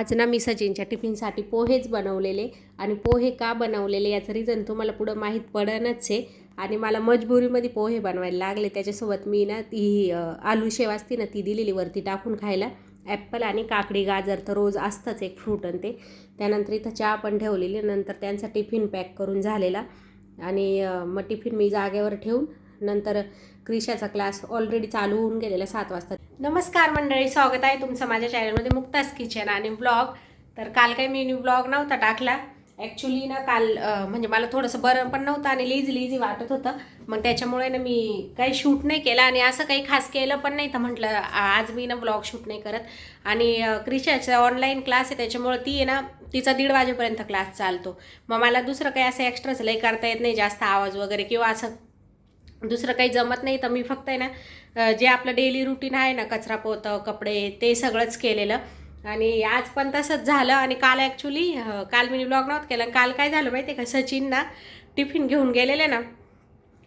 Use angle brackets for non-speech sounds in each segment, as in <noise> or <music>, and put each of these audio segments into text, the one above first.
आज ना मी सचिनच्या टिफिनसाठी पोहेच बनवलेले. आणि पोहे का बनवलेले याचं रिझन तुम्हाला पुढं माहीत पडणच आहे. आणि मला मजबुरीमध्ये पोहे बनवायला लागले. त्याच्यासोबत मी ना ती आलू शेव असते ना ती दिलेली वरती टाकून खायला. ॲपल आणि काकडी गाजर तर रोज असतंच एक फ्रूट आणि ते. त्यानंतर इथं चहा पण ठेवलेली नंतर त्यांचा टिफिन पॅक करून झालेला. आणि मग टिफिन मी जागेवर ठेवून नंतर क्रिशाचा क्लास ऑलरेडी चालू होऊन गेलेला सात वाजता. नमस्कार मंडळी स्वागत आहे तुमचं माझ्या चॅनलमध्ये मुक्तास किचन आणि ब्लॉग तर काल काही मी ब्लॉग नव्हता टाकला. ॲक्च्युली ना काल म्हणजे मला थोडंसं बरं पण नव्हतं आणि लिझी लिझी वाटत होतं. मग त्याच्यामुळे ना मी काही शूट नाही केलं आणि असं काही खास केलं पण नाही तर म्हटलं आज मी ना ब्लॉग शूट नाही करत. आणि क्रिशाचा ऑनलाईन क्लास आहे त्याच्यामुळे ती आहे ना तिचा दीड वाजेपर्यंत क्लास चालतो. मग मला दुसरं काही असं एक्स्ट्राच लई करता येत नाही जास्त आवाज वगैरे किंवा असं दुसरं काही जमत नाही. तर मी फक्त आहे ना जे आपलं डेली रुटीन आहे ना कचरा पोतं कपडे ते सगळंच केलेलं. आणि आज पण तसंच झालं आणि काल ॲक्च्युली काल मी ब्लॉग नव्हतं केलं. आणि काल काय झालं माहिती आहे का? सचिन ना टिफिन घेऊन गेलेले ना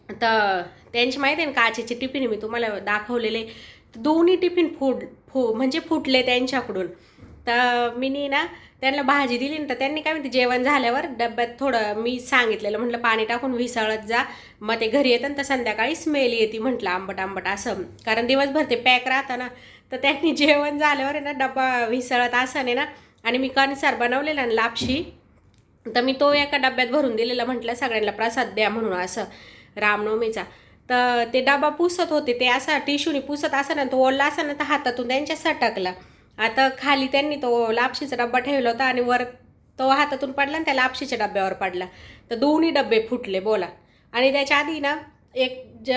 तर त्यांची माहिती आहे ना काचेचे टिफिन मी तुम्हाला दाखवलेले. दोन्ही टिफिन फुट फु म्हणजे फुटले त्यांच्याकडून. तर मी ना त्यांना भाजी दिली ना तर त्यांनी काय म्हणते जेवण झाल्यावर डब्यात थोडं मी सांगितलेलं म्हटलं पाणी टाकून विसळत जा मग ते घरी येतं ना तर संध्याकाळी स्मेल येते म्हटलं आंबट आंबट असं. कारण दिवसभर ते पॅक राहतं ना तर त्यांनी <laughs> जेवण झाल्यावर आहे ना डब्बा विसळत असं आहे ना आणि मी कणसार बनवलेला ना लापशी तर मी तो एका डब्यात भरून दिलेला म्हटलं सगळ्यांना प्रसाद द्या म्हणून असं रामनवमीचा. तर ते डबा पुसत होते ते असा टिशूनी पुसत असं ना तो ओढला असं ना तर हातातून त्यांच्या सटकला. आता खाली त्यांनी तो लापशीचा डब्बा ठेवला होता आणि वर तो हातातून पडला आणि त्या लापशीच्या डब्यावर पडला. तर दोन्ही डब्बे फुटले बोला. आणि त्याच्या आधी ना एक ज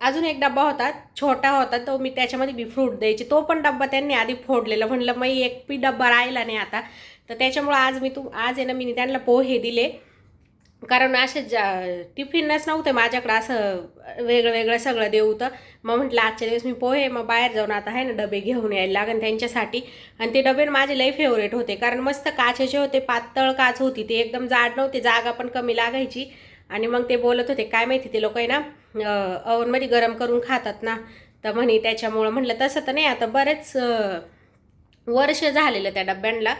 अजून एक डब्बा होता छोटा होता तो मी त्याच्यामध्ये बी फ्रूट द्यायची. तो पण डब्बा त्यांनी आधी फोडलेला. म्हणलं मग एक पी डब्बा राहिला नाही आता. तर त्याच्यामुळं आज मी तू आज आहे ना मी त्यांना पोहे दिले. कारण असे जा टिफिनच नव्हते माझ्याकडं असं वेगळं वेगळं सगळं देऊ तर मग म्हटलं आजच्या दिवस मी पोहे मग बाहेर जाऊन आता आहे ना डबे घेऊन यायला लागेल त्यांच्यासाठी. आणि ते डबे माझे लई फेवरेट होते. कारण मस्त काचेचे होते पातळ काच होती ते एकदम जाड नव्हते जागा पण कमी लागायची. आणि मग ते बोलत होते काय माहिती ते लोक आहे ना ओव्हनमध्ये गरम करून खातात ना. तर म्हणे त्याच्यामुळं म्हटलं तसं तर नाही आता बरेच वर्ष झालेलं त्या डब्यांना.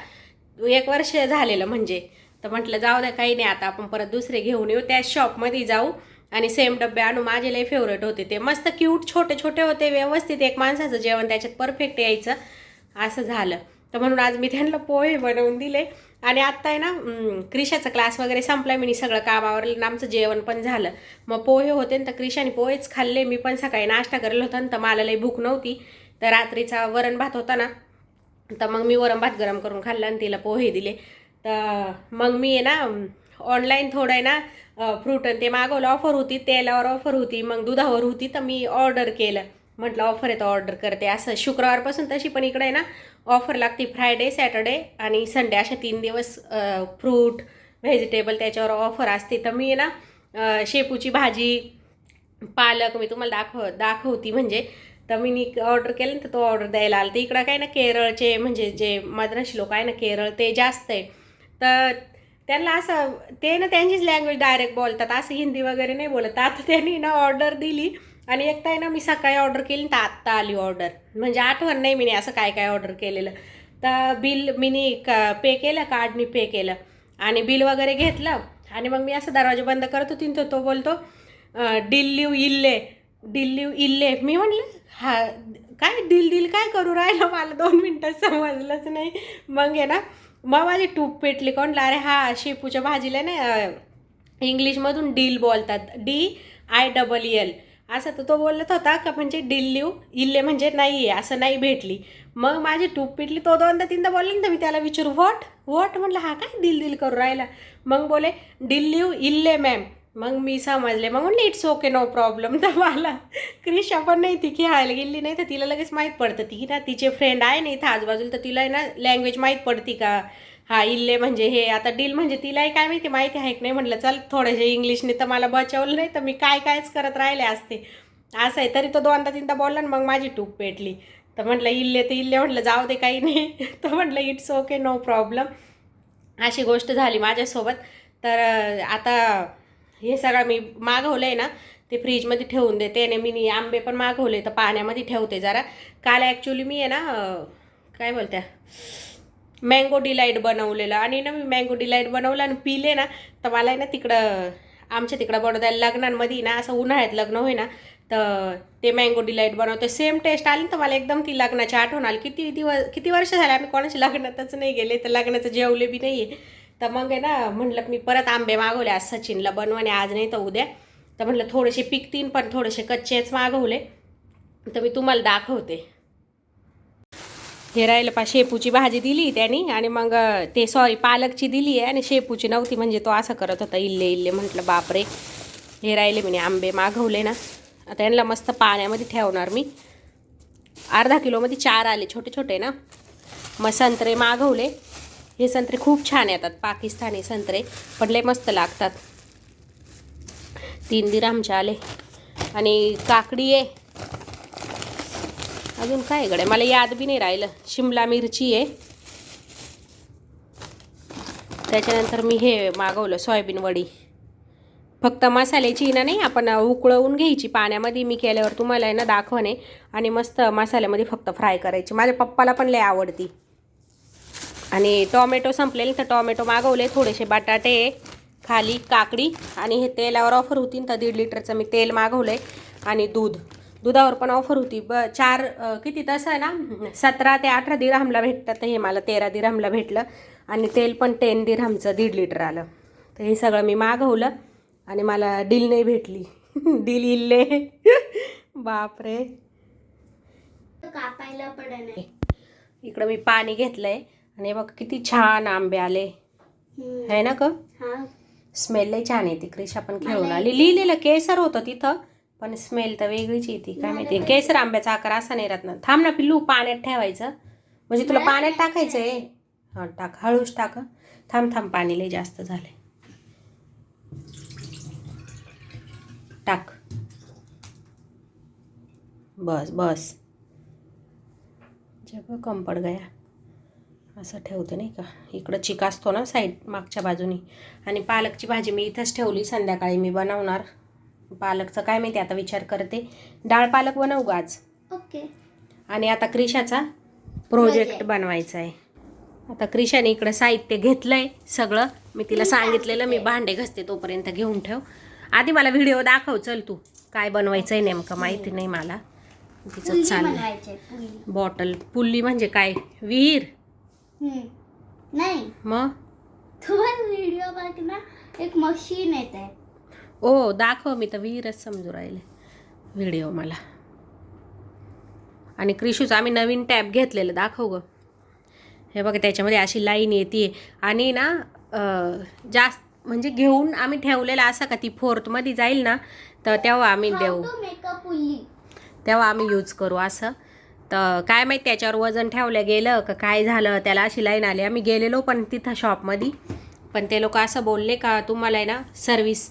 एक वर्ष झालेलं म्हणजे. तर म्हटलं जाऊ द्या काही नाही आता आपण परत दुसरे घेऊन येऊ त्या शॉपमध्ये जाऊ. आणि सेम डबे आणू माझे लय फेवरेट होते. ते मस्त क्यूट छोटे छोटे होते व्यवस्थित एक माणसाचं जेवण त्याच्यात परफेक्ट यायचं. असं झालं. तर म्हणून आज मी त्यांना पोहे बनवून दिले. आणि आत्ता आहे ना क्रिशाचा क्लास वगैरे संपला मी सगळं कामावर आमचं जेवण पण झालं. मग पोहे होते ना तर क्रिशाने पोहेच खाल्ले. मी पण सकाळी नाश्ता करेल होता ना तर मला लई भूक नव्हती. तर रात्रीचा वरण भात होता ना तर मग मी वरण भात गरम करून खाल्ला आणि तिला पोहे दिले. तर मग मी आहे ना ऑनलाईन थोडं आहे ना फ्रूट आणि ते मागवलं. ऑफर होती तेलावर ऑफर होती मग दुधावर होती तर मी ऑर्डर केलं. म्हटलं ऑफर आहे तर ऑर्डर करते. असं शुक्रवारपासून तशी पण इकडे आहे ना ऑफर लागते फ्रायडे सॅटर्डे आणि संडे अशा तीन दिवस फ्रूट व्हेजिटेबल त्याच्यावर ऑफर असते. तर मी आहे ना शेपूची भाजी पालक मी तुम्हाला दाखव दाखवती म्हणजे. तर मी ऑर्डर केलं तर तो ऑर्डर द्यायला आला. तर इकडं काय ना केरळचे म्हणजे जे मद्रासी लोक आहे ना केरळ ते जास्त आहे. तर त्यांना असं ते ना त्यांचीच लँग्वेज डायरेक्ट बोलतात असं हिंदी वगैरे नाही बोलत. आता त्यांनी ना ऑर्डर दिली आणि एक आहे ना मी सकाळी ऑर्डर केली तर आत्ता आली ऑर्डर म्हणजे आठवण नाही मी असं काय काय ऑर्डर केलेलं. तर बिल मिनी का पे केलं कार्डनी पे केलं. आणि बिल वगैरे घेतलं आणि मग मी असं दरवाजा बंद करत होती न तो तो बोलतो डिल्लीव इल्ले डिल्लीव इल्ले. मी म्हणलं हा काय डिल दिल काय करू राहिलं? मला दोन मिनटं समजलंच नाही. मग आहे ना मग माझी टूप पेटली कोण अरे हा शेपूच्या भाजीला ना इंग्लिशमधून डील बोलतात. D I double L. असं तर तो बोलत होता का म्हणजे डिल्लीव इल्ले म्हणजे नाही आहे असं नाही भेटली. मग माझी टूप पिटली तो दोनदा तीनदा बोलले ना तर मी त्याला विचारू व्हॉट? व्हॉट? म्हटलं हा काय दिल दिल करू राहिला. मग बोले डिल्लीव इल्ले मॅम. मग मी समजले मग म्हणले इट्स ओके नो प्रॉब्लेम तर मला क्रिशा पण नाही ती खेळायला गेली नाही तर तिला लगेच माहीत पडतं. ती ना तिचे फ्रेंड आहे ना इथं आजूबाजूला तर तिला आहे ना लँग्वेज माहीत पडती का? हा इल्ले म्हणजे हे आता डील म्हणजे तिलाही काय माहिती माहिती आहे की नाही? म्हटलं चल थोडेसे इंग्लिशने तर मला बचावलं नाही तर मी काय कायच करत राहिले असते. असं आहे तरी तो दोनदा तीनदा बोलला ना मग माझी टूप पेटली. तर म्हटलं इल्ले तर इल्ले म्हटलं जाऊ दे काही नाही. <laughs> तर म्हटलं इट्स ओके नो प्रॉब्लेम अशी गोष्ट झाली माझ्यासोबत. तर आता हे सगळं मी मागवलं आहे ना ते फ्रीजमध्ये ठेवून देते आणि मी आंबे पण मागवले तर पाण्यामध्ये ठेवते जरा. काल ॲक्च्युली मी आहे ना काय बोलत्या मँगो डिलाईट बनवलेलं आणि ना मी मँगो डिलाईट बनवलं आणि पिले ना तर मला आहे ना तिकडं आमच्या तिकडं बनवता लग्नांमध्ये ना असं उन्हाळ्यात लग्न होई ना तर ते मँगो डिलाईट बनवते. सेम टेस्ट आली तर मला एकदम ती लग्नाची आठवण आली. किती दिवस किती वर्ष झाले आम्ही कोणाच्या लग्नातच नाही गेले तर लग्नाचं जेवले बी नाही आहे तर मग आहे ना म्हटलं मी परत आंबे मागवले आज सचिनला बनवणे आज नाही तर उद्या. तर म्हटलं थोडेसे पिकतीन पण थोडेसे कच्चेच मागवले. तर मी तुम्हाला दाखवते. हे राहिलं पा शेपूची भाजी दिली त्यांनी आणि मग ते सॉरी पालकची दिली आहे आणि शेपूची नव्हती म्हणजे तो असं करत होता इल्ले इल्ले म्हटलं बापरे. हे राहिले मी आंबे मागवले ना. आता यांना मस्त पाण्यामध्ये ठेवणार मी. अर्धा किलोमध्ये चार आले छोटे छोटे ना. मग संत्रे मागवले. हे संत्रे खूप छान येतात पाकिस्तानी संत्रे पण लय मस्त लागतात. तीन दिरामचे आले आणि काकडी आहे अजून काय गडे मला याद बी नाही राहिलं. शिमला मिरची आहे त्याच्यानंतर मी हे मागवलं सोयाबीन वडी. फक्त मसाल्याची ना नाही आपण उकळवून घ्यायची. पाण्यामध्ये मी केल्यावर तुम्हाला आहे ना दाखवणे. आणि मस्त मसाल्यामध्ये फक्त फ्राय करायची. माझ्या पप्पाला पण लय आवडती. आणि टॉमॅटो संपलेले तर टॉमॅटो मागवले थोडेसे बटाटे खाली काकडी आणि हे तेलावर ऑफर होती तर दीड लिटरचं मी तेल मागवलं आणि दूध. दुधावर पण ऑफर होती. ब चार किती तसं आहे ना? सतरा ते अठरा दिरहमला भेटतं तर हे मला तेरा दिरहमला भेटलं आणि तेल पण टेन दिरहमचं दीड लिटर आलं. तर हे सगळं मी मागवलं आणि मला डील नाही भेटली. <laughs> डील इल्ले. <laughs> बापरे. कापायला नाही इकडं मी पाणी घेतलंय. आणि बघ किती छान आंबे आले. आहे ना ग? स्मेल लई छान येते. क्रिशा पण खेळून आली. लिहिलेलं केसर होतं तिथं पण स्मेल तर वेगळीच येते. काय माहिती केसर आंब्याचा आकार असा नाही राहत ना. थांब ना पिल्लू पाण्यात ठेवायचं. म्हणजे तुला पाण्यात टाकायचं आहे हां टाक. हळूच टाक. थांब थांब. पाणी लई जास्त झालंय. टाक. बस बस. जग कम पड गया. असं ठेवते नाही का? इकडं चिक असतो ना साईड मागच्या बाजूनी. आणि पालकची भाजी मी इथंच ठेवली संध्याकाळी मी बनवणार. पालकचं काय माहिती आता विचार करते. डाळ पालक बनवू ग आज? ओके. आणि आता क्रिशाचा प्रोजेक्ट. बनवायचा आहे. आता क्रिशाने इकडं साहित्य घेतलं आहे सगळं. मी तिला सांगितलेलं मी भांडे घसते तोपर्यंत घेऊन ठेव. आधी मला व्हिडिओ दाखव चल तू. काय बनवायचं आहे नेमकं माहिती नाही. मला. तिचं चाललं बॉटल. पुल्ली म्हणजे काय? विहीर. नाही. मग? व्हिडिओ बघ ना एक मशीन येत ओ दाखव मी तर विहीरच समजू राहिले. व्हिडिओ मला. आणि क्रिशूचं आम्ही नवीन टॅब घेतलेलं दाखव ग. हे बघा त्याच्यामध्ये अशी लाईन येते. आणि ना जास्त म्हणजे घेऊन आम्ही ठेवलेलं असं का ती फोर्थमध्ये जाईल ना तर तेव्हा आम्ही देऊ. तेव्हा आम्ही यूज करू असं. तर काय माहीत त्याच्यावर वजन ठेवलं गेलं का काय झालं त्याला अशी लाईन आली. आम्ही गेलेलो पण तिथं शॉपमध्ये पण ते लोक असं बोलले का तुम्हाला आहे ना सर्विस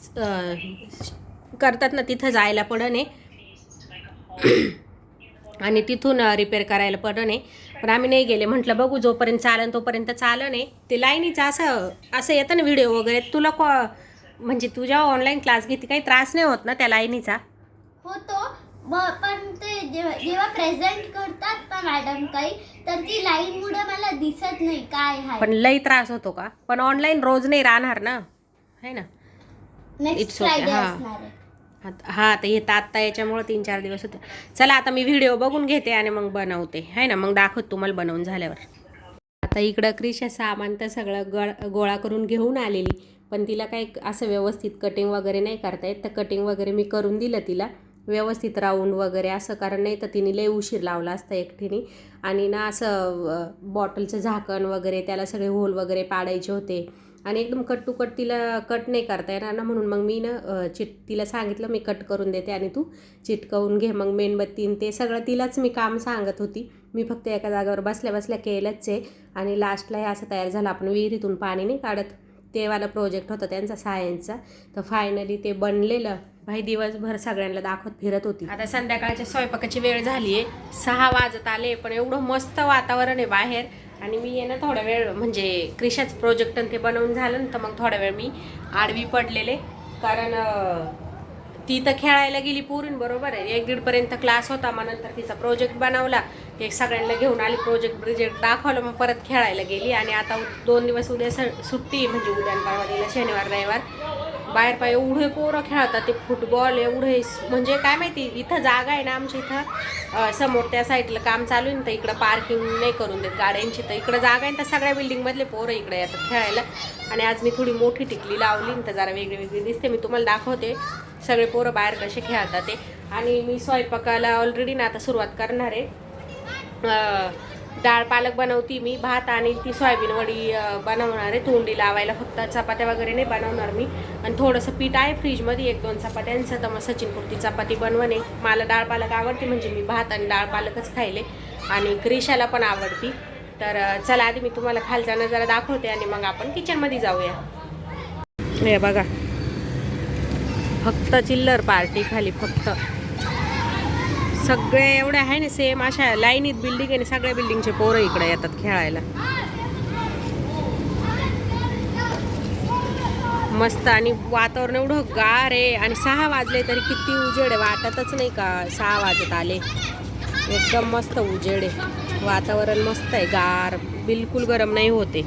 करतात ना तिथं जायला पडन आहे. <coughs> आणि तिथून रिपेअर करायला पडन आहे. पण आम्ही नाही गेले. म्हटलं बघू जोपर्यंत चालन तोपर्यंत चालन आहे. ते लाईनीचं असं असं येतं ना व्हिडिओ वगैरे. तुला कॉ म्हणजे तुझ्या ऑनलाईन क्लास घेते काही त्रास नाही होत ना त्या लाईनीचा होतो. पण ते जेव्हा जेव्हा प्रेझेंट करतात ना मॅडम काही तर ती लाईन मुळे मला दिसत नाही काय आहे. पण लई त्रास होतो का? पण ऑनलाईन रोज नाही राहणार ना? है ना? नेक्स्ट it's okay, फ्रायडे हा. असणार आहे. आत- हा तर येतं आत्ता याच्यामुळं तीन चार दिवस होते. चला आता मी व्हिडिओ बघून घेते आणि मग बनवते. है ना? मग दाखवत तुम्हाला बनवून झाल्यावर. आता इकडं क्रिशा सामान तर सगळं गळ गोळा करून घेऊन आलेली. पण तिला काही असं व्यवस्थित कटिंग वगैरे नाही करता येत. तर कटिंग वगैरे मी करून दिलं तिला. व्यवस्थित राहून वगैरे असं कारण नाही तर तिने लई उशीर लावला असता एकटीने. आणि ना असं बॉटलचं झाकण वगैरे त्याला सगळे होल वगैरे पाडायचे होते. आणि एकदम कट टू कट तिला कट नाही करता येणार ना म्हणून मग मी ना चिट तिला सांगितलं मी कट करून देते आणि तू चिटकवून घे. मग मेणबत्तीन ते सगळं तिलाच मी काम सांगत होती. मी फक्त एका जागेवर बसल्या बसल्या केलंच आहे. आणि लास्टला हे असं तयार झालं आपण विहिरीतून पाणी नाही काढत. तेवाला प्रोजेक्ट होता त्यांचा सायन्सचा तर फायनली ते बनलेलं. भाई दिवसभर सगळ्यांना दाखवत फिरत होती. आता संध्याकाळच्या स्वयंपाकाची वेळ झाली आहे सहा वाजत आले पण एवढं मस्त वातावरण आहे बाहेर. आणि मी आहे ना थोडा वेळ म्हणजे क्रिशाच प्रोजेक्ट ते बनवून झालं ना तर मग थोडा वेळ मी आडवी पडलेले. कारण ती तर खेळायला गेली पुरीन बरोबर आहे. एक दीडपर्यंत क्लास होता मग नंतर तिचा प्रोजेक्ट बनवला. ते सगळ्यांना घेऊन आली प्रोजेक्ट प्रोजेक्ट दाखवलं मग परत खेळायला गेली. आणि आता दोन दिवस उद्या स- सुट्टी म्हणजे उद्या परवा दिला शनिवार रविवार. बाहेर पाय एवढे पोरं खेळतात ते फुटबॉल एवढे म्हणजे काय माहिती इथं जागा आहे ना आमच्या इथं. समोर त्या साईडला काम चालू आहे ना तर इकडं पार्किंग नाही करून देत गाड्यांची तर इकडं जागा आहे ना तर सगळ्या बिल्डिंगमधले पोरं इकडे येतात खेळायला. आणि आज मी थोडी मोठी टिकली लावली ना तर जरा वेगळी वेगळी दिसते. मी तुम्हाला दाखवते सगळे पोरं बाहेर कसे खेळतात ते. आणि मी स्वयंपाकाला ऑलरेडी ना आता सुरुवात करणार आहे. डाळ पालक बनवती मी भात आणि ती सोयाबीन वडी बनवणार आहे. तोंडी लावायला फक्त चपात्या वगैरे नाही बनवणार मी. आणि थोडंसं पीठ आहे फ्रीजमध्ये एक दोन चपात्यांचं तर मग सचिनपुरती चपाती बनवणे. मला डाळ पालक आवडते म्हणजे मी भात आणि डाळ पालकच खायले. आणि क्रिशाला पण आवडती. तर चला आधी मी तुम्हाला खालचा नजारा दाखवते आणि मग आपण किचनमध्ये जाऊया. हे बघा. फक्त चिल्लर पार्टी खाली फक्त. सगळे एवढ्या आहे ना सेम अशा लाईनीत बिल्डिंग आहे आणि सगळ्या बिल्डिंगचे पोरं इकडे येतात खेळायला. मस्त आणि वातावरण एवढं गार आहे आणि सहा वाजले तरी किती उजेड आहे वाटतच नाही का? सहा वाजत आले. एकदम मस्त उजेड आहे. वातावरण मस्त आहे गार बिलकुल गरम नाही होते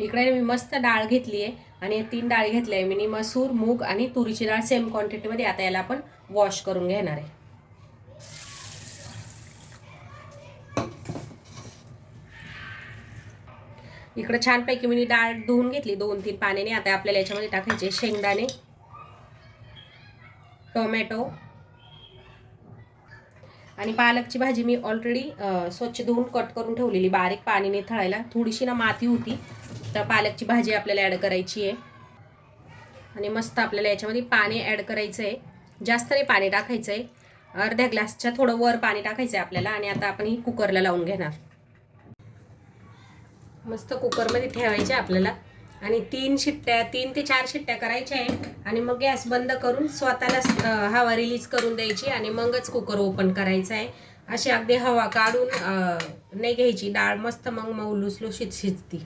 इकडे मी मस्त डाळ घेतली आहे आणि तीन डाळ घेतली आहे मी मसूर मूग आणि तुरीची डाळ सेम क्वांटिटीमध्ये आता याला आपण वॉश करून घेणार आहे. इकडं छानपैकी मी डाळ धुवून घेतली दोन तीन पाण्याने. आता आपल्याला याच्यामध्ये टाकायचे शेंगदाणे टोमॅटो आणि पालकची भाजी मी ऑलरेडी स्वच्छ धुवून कट करून ठेवलेली. बारीक पाण्याने थळायला थोडीशी ना माती होती तर पालकची भाजी आपल्याला ॲड करायची आहे. आणि मस्त आपल्याला याच्यामध्ये पाणी ॲड करायचं आहे जास्त नाही पाणी टाकायचं आहे अर्ध्या ग्लासच्या थोडं वर पाणी टाकायचं आहे आपल्याला आणि आता आपण ही कुकरला लावून घेणार. मस्त कुकरमध्ये ठेवायचे आपल्याला. आणि तीन शिट्ट्या तीन ते चार शिट्ट्या करायच्या आहे. आणि मग गॅस बंद करून स्वतःला हवा रिलीज करून द्यायची आणि मगच कुकर ओपन करायचं आहे. अशी अगदी हवा काढून नाही घ्यायची. डाळ मस्त मग मऊ लुसलुशीत शिजती.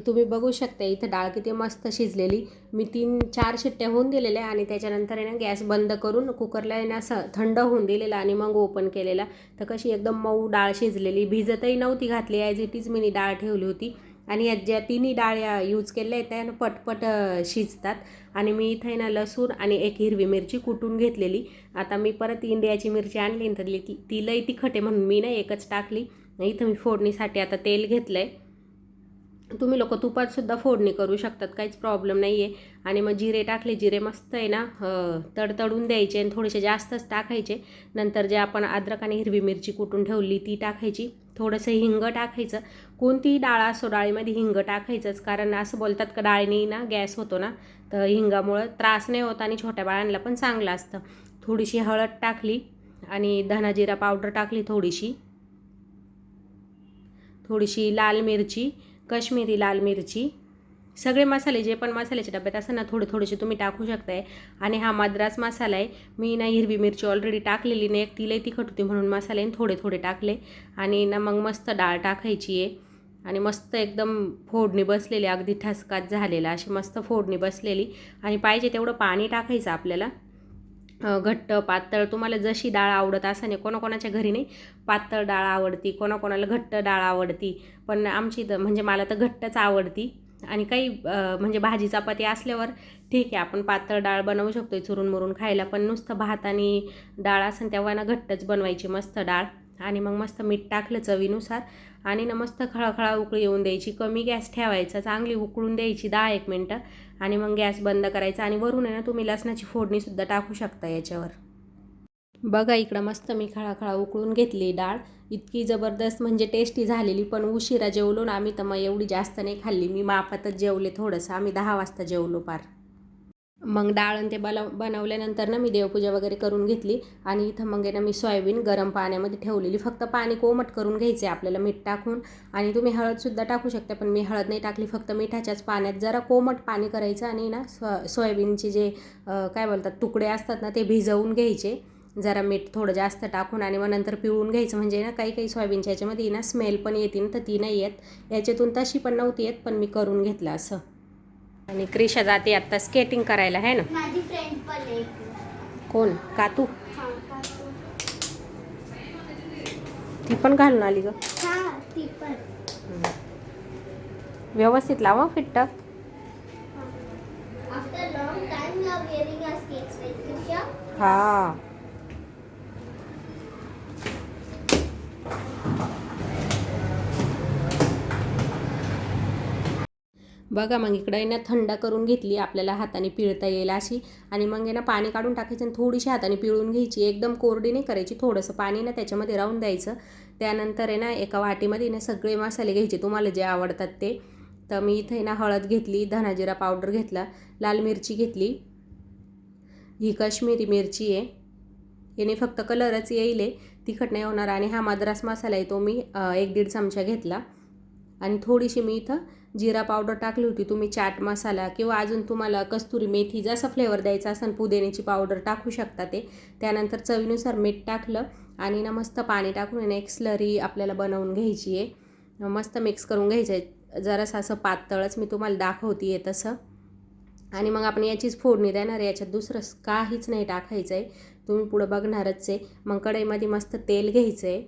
आणि तुम्ही बघू शकता इथं डाळ किती मस्त शिजलेली. मी तीन चार शिट्ट्या होऊन दिलेल्या आणि त्याच्यानंतर आहे ना गॅस बंद करून कुकरला आहे ना असं थंड होऊन दिलेला आणि मग ओपन केलेला. तर कशी एकदम मऊ डाळ शिजलेली. भिजतही नव्हती घातली ॲज इट इज मी डाळ ठेवली होती. आणि यात ज्या तिन्ही डाळ यूज केल्या आहेत त्या पटपट शिजतात. आणि मी इथं आहे ना लसूण आणि एक हिरवी मिरची कुटून घेतलेली. आता मी परत इंडियाची मिरची आणली ना तर ती तिलाही तिखट आहे म्हणून मी ना एकच टाकली. इथं मी फोडणीसाठी आता तेल घेतलं आहे तुम्ही लोक तुपातसुद्धा फोडणी करू शकतात काहीच प्रॉब्लेम नाही आहे आणि मग जिरे टाकले जिरे मस्त आहे ना तडतडून द्यायचे आणि थोडेसे जास्तच टाकायचे. नंतर जे आपण अद्रक आणि हिरवी मिरची कुटून ठेवली ती टाकायची. थोडंसं हिंग टाकायचं. कोणतीही डाळ असो डाळीमध्ये हिंग टाकायचंच. कारण असं बोलतात का डाळीने ना गॅस होतो ना तर हिंगामुळं त्रास नाही होत आणि छोट्या बाळांना पण चांगलं असतं. थोडीशी हळद टाकली आणि धनाजिरा पावडर टाकली थोडीशी. थोडीशी लाल मिरची कश्मीरी लाल मिरची सगळे मसाले जे पण मसाल्याच्या डब्यात असं ना थोडे थोडेसे तुम्ही टाकू शकताय. आणि हा मद्रास मसाला आहे. मी ना हिरवी मिरची ऑलरेडी टाकलेली नाही. एक तिलाही तिखट होती म्हणून मसाले थोडे थोडे टाकले. आणि ना मग मस्त डाळ टाकायची आहे. आणि मस्त एकदम फोडणी बसलेली अगदी ठसकात झालेला अशी मस्त फोडणी बसलेली. आणि पाहिजे तेवढं पाणी टाकायचं आपल्याला. घट्ट पातळ. तुम्हाला जशी डाळ आवडत असं नाही कोणाकोणाच्या घरी नाही पातळ डाळ आवडती कोणाकोणाला घट्ट डाळ आवडती. पण आमची तर म्हणजे मला तर घट्टच आवडती. आणि काही म्हणजे भाजी चपाती असल्यावर ठीक आहे आपण पातळ डाळ बनवू शकतो चुरून मुरून खायला. पण नुसतं भात आणि डाळ असेल तेव्हा ना घट्टच बनवायची मस्त डाळ. आणि मग मस्त मीठ टाकलं चवीनुसार. आणि ना मस्त खळाखळा उकळी येऊन द्यायची. कमी गॅस ठेवायचा. चांगली उकळून द्यायची दहा एक मिनटं. आणि मग गॅस बंद करायचा. आणि वरून आहे ना तुम्ही लसणाची फोडणीसुद्धा टाकू शकता याच्यावर. बघा इकडं मस्त मी खळाखळा उकळून घेतली डाळ. इतकी जबरदस्त म्हणजे टेस्टी झालेली पण उशिरा जेवलो ना आम्ही तर मग एवढी जास्त नाही खाल्ली. मी मापातच जेवले थोडंसं. आम्ही दहा वाजता जेवलो पार. मग डाळ आणि ते बनव बनवल्यानंतर ना मी देवपूजा वगैरे करून घेतली. आणि इथं मग आहे ना मी सोयाबीन गरम पाण्यामध्ये ठेवलेली. फक्त पाणी कोमट करून घ्यायचे आपल्याला मीठ टाकून. आणि तुम्ही हळदसुद्धा टाकू शकता पण मी हळद नाही टाकली. फक्त मिठाच्याच पाण्यात जरा कोमट पाणी करायचं आणि ना सो सोयाबीनचे जे काय बोलतात तुकडे असतात ना ते भिजवून घ्यायचे. जरा मीठ थोडं जास्त टाकून आणि मग नंतर पिळून घ्यायचं. म्हणजे ना काही काही सोयाबीनच्या याच्यामध्ये ना स्मेल पण येते ना तर ती नाही येत. याच्यातून तशी पण नव्हती येत पण मी करून घेतलं असं. आणि क्रिशा जाते आता स्केटिंग करायला आहे ना? माझी फ्रेंड पण आहे. कोण? कातू हा, काकू. ती? पण घालून आली ग. हा ती पण. व्यवस्थित लावा फिट्ट. हा. बघा मग इकडे आहे ना थंड करून घेतली आपल्याला हाताने पिळता येईल अशी. आणि मग आहे ना पाणी काढून टाकायचं आणि थोडीशी हाताने पिळून घ्यायची. एकदम कोरडी नाही करायची थोडंसं पाणी ना त्याच्यामध्ये राहून द्यायचं. त्यानंतर आहे ना एका वाटीमध्ये ना सगळे मसाले घ्यायचे तुम्हाला जे आवडतात ते. तर मी इथे ना हळद घेतली धनाजिरा पावडर घेतला लाल मिरची घेतली. ही काश्मीरी मिरची आहे. याने फक्त कलरच येईल आहे, तिखट नाही होणार आणि हा मद्रास मसाला आहे तो मी एक दीड चमचा घेतला. आणि थोडीशी मी इथं जिरा पावडर टाकली होती. तुम्ही चाट मसाला किंवा अजून तुम्हाला कस्तुरी मेथी जसा फ्लेवर द्यायचा असेल पुदिन्याची पावडर टाकू शकता ते. त्यानंतर चवीनुसार मीठ टाकलं आणि ना मस्त पाणी टाकून एक स्लरी आपल्याला बनवून घ्यायची आहे. मस्त मिक्स करून घ्यायचं आहे. जरासं असं पातळच मी तुम्हाला दाखवते आहे तसं. आणि मग आपण याचीच फोडणी देणार आहे. याच्यात दुसरं काहीच नाही टाकायचं आहे तुम्ही पुढं बघणारच आहे. मग कढईमध्ये मस्त तेल घ्यायचं आहे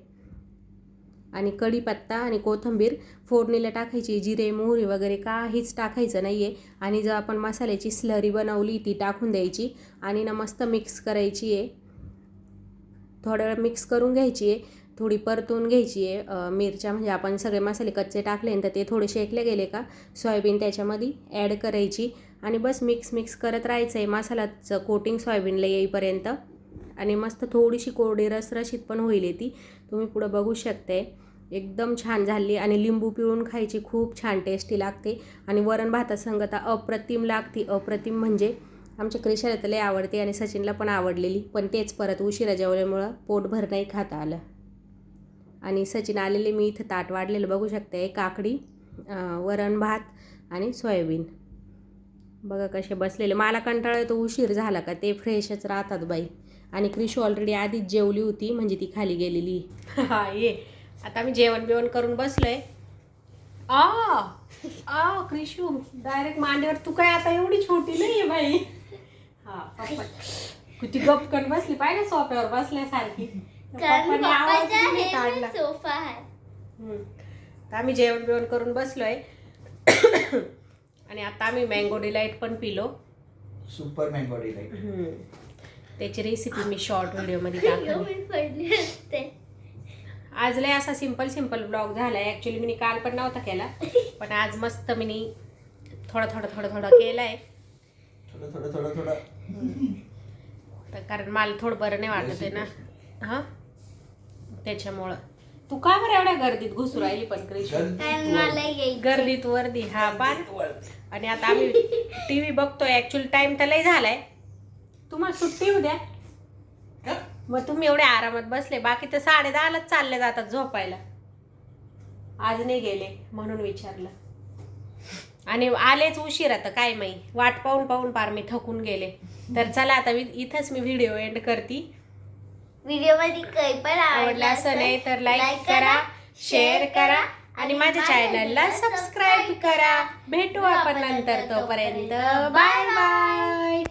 आणि कढीपत्ता आणि कोथिंबीर फोडणीला टाकायची जिरे मोहरी वगैरे काहीच टाकायचं नाही आहे आणि जर आपण मसाल्याची स्लरी बनवली ती टाकून द्यायची आणि ना मस्त मिक्स करायची आहे थोडा वेळ मिक्स करून घ्यायची आहे थोडी परतून घ्यायची आहे मिरच्या म्हणजे आपण सगळे मसाले कच्चे टाकले तर ते थोडे शेकले गेले का सोयाबीन त्याच्यामध्ये ॲड करायची. आणि बस मिक्स मिक्स करत राहायचं आहे मसाल्याचं कोटिंग सोयाबीनला येईपर्यंत. आणि मस्त थोडीशी कोरडी रसरशीत पण होईल ती. तुम्ही पुढं बघू शकते एकदम छान झाली आणि लिंबू पिळून खायची खूप छान टेस्टी लागते. आणि वरण भातासंगता अप्रतिम लागते. अप्रतिम म्हणजे आमच्या क्रिशाला तर लय आवडते आणि सचिनला पण आवडलेली. पण तेच परत उशिरा जेवल्यामुळं पोटभर नाही खाता आलं. आणि सचिन आलेले मी इथं ताट वाढलेलं बघू शकते काकडी वरण भात आणि सोयाबीन. बघा कसे बसलेले. मला कंटाळा येतो उशीर झाला का? ते फ्रेशच राहतात बाई. आणि क्रिशू ऑलरेडी आधीच जेवली होती म्हणजे ती खाली गेलेली. हा ये. आता आम्ही जेवण बिवण करून बसलोय. आ आ क्रिशू डायरेक्ट मांडीवर तू काय आता एवढी छोटी नाही आहे बाई? हा पप्पा. किती गपकन बसली. पाहिजे सोफ्यावर बसल्यासारखी. पप्पांनी आवाज पप्पाचा नाही हे काढला. सोफा आहे. हम्म. तर आम्ही जेवण बिवण करून बसलोय. <coughs> आणि आता आम्ही मँगो डिलाईट पण पिलो. सुपर मँगो डिलाईट हम्म. त्याची रेसिपी मी <laughs> शॉर्ट व्हिडिओमध्ये असते. आज लय असा सिंपल सिंपल ब्लॉग झालाय. ऍक्च्युली मी काल पण नव्हता केला. पण आज मस्त मी थोडा थोडा थोडा थोडा केलाय. थोडं थोडं थोडं थोडं. तर कारण मला थोडं बरं नाही वाटत आहे ना. हा? त्याच्यामुळं. तू का बरं एवढ्या गर्दीत घुसू राहिली पण येईल गर्दीत वर्दी हा पान. आणि आता आम्ही <laughs> टी व्ही बघतोय. ऍक्च्युअली टाइम तर लय झालाय. तुम्हाला सुट्टी उद्या मग तुम्ही एवढे आरामात बसले बाकी तर साडे दहालाच चालले जातात झोपायला. आज नाही गेले म्हणून विचारलं. आणि आलेच उशीर आता काय माही वाट पाहून पाहून पार मी थकून गेले. तर चला आता मी इथंच मी व्हिडिओ एंड करती. व्हिडिओमध्ये काही पण आवडला असं नाही तर लाईक करा शेअर करा आणि माझ्या चॅनलला सबस्क्राईब करा. भेटू आपण नंतर तोपर्यंत. Bye bye